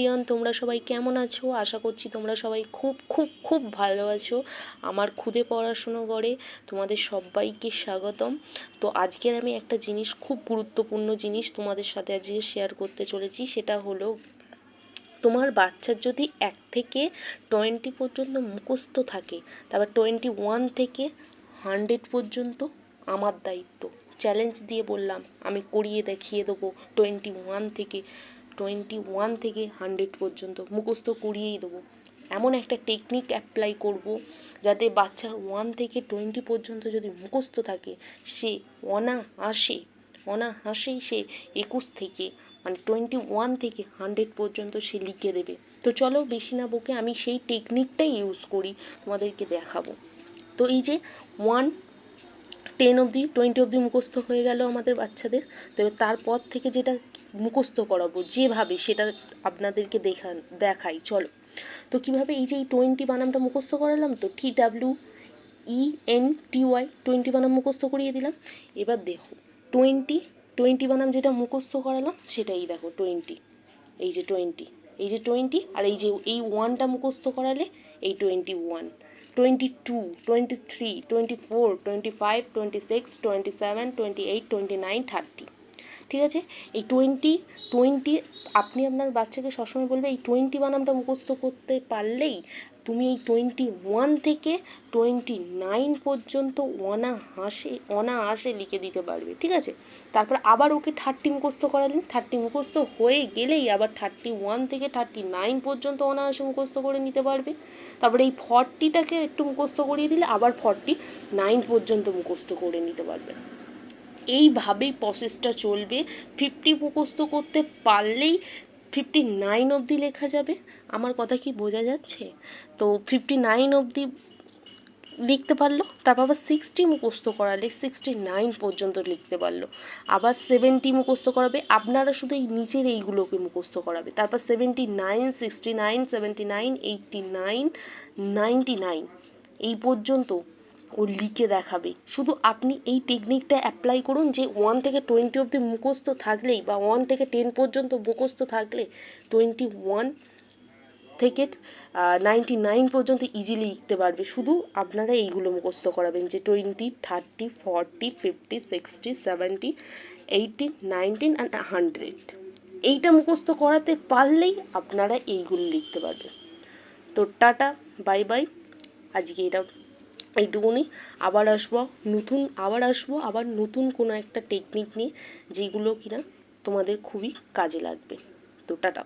প্রিয়ন তোমরা সবাই কেমন আছো? আশা করছি তোমরা সবাই খুব খুব খুব ভালো আছো। আমার খুদে পড়াশুনো করে তোমাদের সবাইকে স্বাগতম। তো আজকের আমি একটা জিনিস, খুব গুরুত্বপূর্ণ জিনিস তোমাদের সাথে আজকে শেয়ার করতে চলেছি। সেটা হলো, তোমার বাচ্চার যদি এক থেকে টোয়েন্টি পর্যন্ত মুখস্থ থাকে, তারপর টোয়েন্টি ওয়ান থেকে হান্ড্রেড পর্যন্ত আমার দায়িত্ব। চ্যালেঞ্জ দিয়ে বললাম, আমি করিয়ে দেখিয়ে দেবো টোয়েন্টি ওয়ান থেকে। টোয়েন্টি ওয়ান থেকে হান্ড্রেড পর্যন্ত, মুখস্থ করিয়েই দেবো। এমন একটা টেকনিক অ্যাপ্লাই করব যাতে বাচ্চার ওয়ান থেকে টোয়েন্টি পর্যন্ত যদি মুখস্থ থাকে, সে অনায়াসে অনায়াসেই সে একুশ থেকে মানে টোয়েন্টি ওয়ান থেকে হান্ড্রেড পর্যন্ত সে লিখে দেবে। তো চলো বেশি না বকে আমি সেই টেকনিকটাই ইউজ করি, তোমাদেরকে দেখাবো। তো এই যে ওয়ান টেন অবধি টোয়েন্টি অবধি মুখস্থ হয়ে গেল আমাদের বাচ্চাদের। তো এবার তারপর থেকে যেটা মুখস্থ করাবো, যেভাবে সেটা আপনাদেরকে দেখা, দেখাই, চলো। তো কীভাবে এই যে এই টোয়েন্টি বানামটা মুখস্থ করালাম, তো T W E N T Y twenty বানাম মুখস্থ করিয়ে দিলাম। এবার দেখো টোয়েন্টি টোয়েন্টি বানাম যেটা মুখস্থ করালাম, সেটাই দেখো টোয়েন্টি এই যে টোয়েন্টি এই যে টোয়েন্টি আর এই যে, এই ওয়ানটা মুখস্থ করালে এই twenty one twenty two twenty three twenty four twenty five twenty six twenty seven twenty eight twenty nine thirty ঠিক আছে? এই টোয়েন্টি টোয়েন্টি আপনি আপনার বাচ্চাকে সবসময় বলবে, এই টোয়েন্টি বানামটা মুখস্থ করতে পারলেই তুমি এই টোয়েন্টি ওয়ান থেকে টোয়েন্টি নাইন পর্যন্ত অনাহাসে অনায়াসে লিখে দিতে পারবে, ঠিক আছে? তারপর আবার ওকে থার্টি মুখস্থ করালেন থার্টি মুখস্থ হয়ে গেলেই আবার থার্টি ওয়ান থেকে থার্টি নাইন পর্যন্ত অনায়াসে মুখস্থ করে নিতে পারবে। তারপরে এই ফর্টিটাকে একটু মুখস্থ করিয়ে দিলে আবার ফর্টি নাইন পর্যন্ত মুখস্থ করে নিতে পারবে। এইভাবেই প্রসেসটা চলবে। ফিফটি মুখস্থ করতে পারলেই ফিফটি নাইন অবধি লেখা যাবে। আমার কথা কি বোঝা যাচ্ছে? তো ফিফটি নাইন অবধি লিখতে পারল, তারপর আবার সিক্সটি মুখস্থ করালে সিক্সটি নাইন পর্যন্ত লিখতে পারল। আবার সেভেন্টি মুখস্থ করাবে, আপনারা শুধু এই নিচের এইগুলোকে মুখস্থ করাবে। তারপর seventy nine sixty nine seventy nine eighty nine ninety nine এই পর্যন্ত ও লিখে দেখাবে। শুধু আপনি এই টেকনিকটা অ্যাপ্লাই করুন যে ওয়ান থেকে টোয়েন্টি অবধি মুখস্থ থাকলেই বা ওয়ান থেকে টেন পর্যন্ত মুখস্থ থাকলে টোয়েন্টি ওয়ান থেকে নাইনটি নাইন পর্যন্ত ইজিলি লিখতে পারবে। শুধু আপনারা এইগুলো মুখস্থ করাবেন যে twenty thirty forty fifty sixty seventy eighty nineteen and hundred এইটা মুখস্থ করাতে পারলেই আপনারা এইগুলো লিখতে পারবেন। তো টাটা বাই বাই আজকে এটা এইটুকুনি আবার আসব, নতুন আবার আসব, আবার নতুন কোনো একটা টেকনিক নিয়ে যেগুলো কিনা তোমাদের খুবই কাজে লাগবে। তো টাটা।